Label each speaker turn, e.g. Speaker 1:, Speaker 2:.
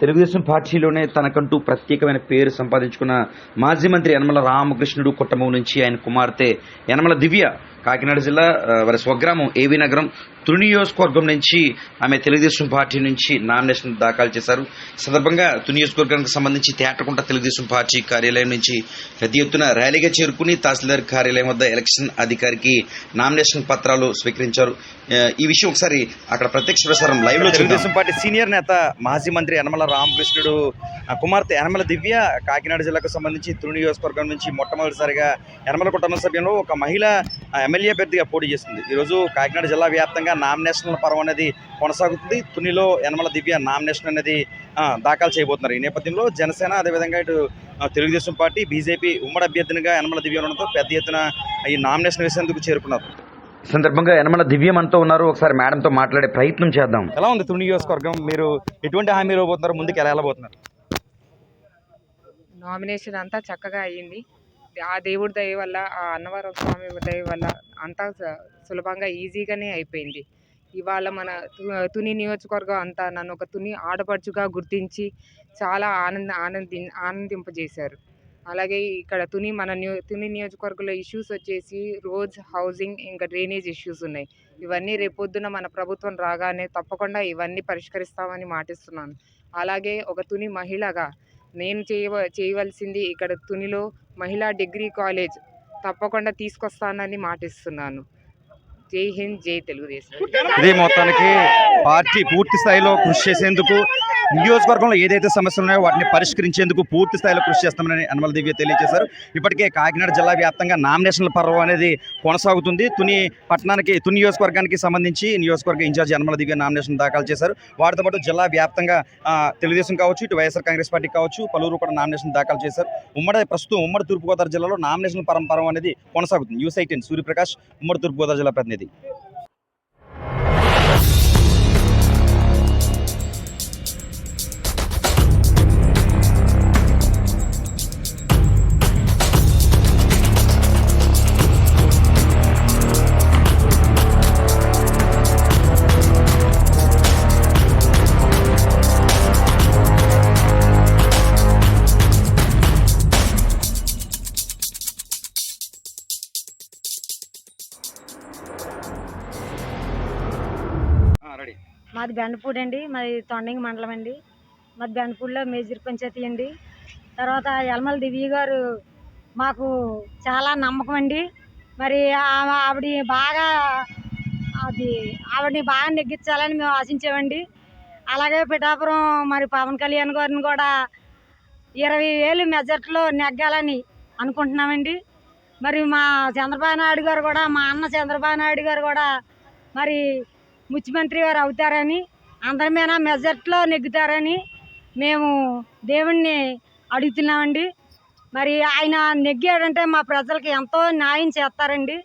Speaker 1: తెలుగుదేశం పార్టీలోనే తనకంటూ ప్రత్యేకమైన పేరు సంపాదించుకున్న మాజీ మంత్రి యనమల రామకృష్ణుడు కుటుంబం నుంచి ఆయన కుమార్తె యనమల దివ్య కాకినాడ జిల్లా వారి స్వగ్రామం ఏవి నగరం తుని నియోజకవర్గం నుంచి ఆమె తెలుగుదేశం పార్టీ నుంచి నామినేషన్ దాఖలు చేశారు. సందర్భంగా తుని నియోజకవర్గానికి సంబంధించి తేటకుంట తెలుగుదేశం పార్టీ కార్యాలయం నుంచి పెద్ద ఎత్తున ర్యాలీగా చేరుకుని తహసీల్దార్ కార్యాలయం వద్ద ఎలక్షన్ అధికారికి నామినేషన్ పత్రాలు స్వీకరించారు. ఈ విషయం ఒకసారి అక్కడ ప్రత్యక్ష ప్రసారం లైవ్లో తెలుగుదేశం పార్టీ సీనియర్ నేత మాజీ మంత్రి యనమల రామకృష్ణుడు కుమార్తె యనమల దివ్య కాకినాడ జిల్లాకు సంబంధించి తుని నియోజకవర్గం నుంచి మొట్టమొదటిసారిగా యనమల కుటుంబ సభ్యంలో ఒక మహిళ ఎమ్మెల్యే అభ్యర్థిగా పోటీ చేస్తుంది. ఈరోజు కాకినాడ జిల్లా వ్యాప్తంగా నామినేషన్ల పర్వం అనేది కొనసాగుతుంది. తునిలో యనమల దివ్య నామినేషన్ అనేది ఆ, దాఖలు చేయబోతున్నారు. ఈ నేపథ్యంలో జనసేన అదేవిధంగా ఇటు తెలుగుదేశం పార్టీ బీజేపీ ఉమ్మడి అభ్యర్థినిగా యనమల దివ్య ఉండడంతో పెద్ద ఎత్తున ఈ నామినేషన్ వేసేందుకు చేరుకున్నారు. ఈ సందర్భంగా యనమల దివ్య మనతో ఉన్నారు. ఒకసారి మేడంతో మాట్లాడే ప్రయత్నం చేద్దాం. ఎలా ఉంది తుని నియోజకవర్గం? మీరు ఎటువంటి హామీ ఇవ్వబోతున్నారు? ముందుకు ఎలా వెళ్ళబోతున్నారు?
Speaker 2: నామినేషన్ అంతా చక్కగా అయ్యింది. ఆ దేవుడి దయ వల్ల ఆ అన్నవరం స్వామి దయ వల్ల అంతా సులభంగా ఈజీగానే అయిపోయింది. ఇవాళ మన తు- తుని నియోజకవర్గం అంతా నన్ను ఒక తుని ఆడపడుచుగా గుర్తించి చాలా ఆనంద ఆనంది ఆనందింపజేశారు. అలాగే ఇక్కడ తుని మన న్యూ తుని నియోజకవర్గంలో ఇష్యూస్ వచ్చేసి రోడ్స్ హౌసింగ్ ఇంకా డ్రైనేజ్ ఇష్యూస్ ఉన్నాయి. ఇవన్నీ రేపొద్దున మన ప్రభుత్వం రాగానే తప్పకుండా ఇవన్నీ పరిష్కరిస్తామని మాటిస్తున్నాను. అలాగే ఒక తుని మహిళగా నేను చేయవ చేయవలసింది ఇక్కడ తునిలో మహిళా డిగ్రీ కాలేజ్ తప్పకుండా తీసుకొస్తానని మాటిస్తున్నాను. జై హింద్ జై తెలుగుదేశం.
Speaker 3: ఇది మొత్తానికి పార్టీ పూర్తి స్థాయిలో కృషి చేసేందుకు నియోజకవర్గంలో ఏదైతే సమస్యలు ఉన్నాయో వాటిని పరిష్కరించేందుకు పూర్తి స్థాయిలో కృషి చేస్తామని అనుమల దివ్య తెలియజేశారు. ఇప్పటికే కాకినాడ జిల్లా వ్యాప్తంగా నామినేషన్ల పర్వం అనేది కొనసాగుతుంది. తుని పట్టణానికి తుని నియోజకవర్గానికి సంబంధించి నియోజకవర్గ ఇన్ఛార్జి అనుమల దివ్య నామినేషన్ దాఖలు చేశారు. వాటితో పాటు జిల్లా వ్యాప్తంగా తెలుగుదేశం కావచ్చు ఇటు వైఎస్ఆర్ కాంగ్రెస్ పార్టీ కావచ్చు పలువురు కూడా నామినేషన్ దాఖలు చేశారు. ఉమ్మడి ప్రస్తుతం ఉమ్మడి తూర్పుగోదావరి జిల్లాలో నామినేషన్ పరంపరం అనేది కొనసాగుతుంది. న్యూస్ ఎయిటీన్ సూర్యప్రకాష్ ఉమ్మడి తూర్పుగోదావరి జిల్లా ప్రతినిధి.
Speaker 4: మాది బెండపూడి అండి మాది తొండంగి మండలం అండి. మాది బెండపూడిలో మేజర్ పంచాయతీ అండి. తర్వాత యలమల దివ్య గారు మాకు చాలా నమ్మకం అండి. మరి ఆవిడ బాగా అది ఆవిడని బాగా నెగ్గించాలని మేము ఆశించామండి. అలాగే పిఠాపురం మరి పవన్ కళ్యాణ్ గారిని కూడా ఇరవై వేలు మెజర్ట్లో నెగ్గాలని అనుకుంటున్నామండి. మరి మా చంద్రబాబు నాయుడు గారు కూడా మా అన్న చంద్రబాబు నాయుడు గారు కూడా మరి ముఖ్యమంత్రి గారు అవుతారని అందరి మీద నెగ్గుతారని మేము దేవుణ్ణి అడుగుతున్నామండి. మరి ఆయన నెగ్గాడంటే మా ప్రజలకి ఎంతో న్యాయం చేస్తారండి.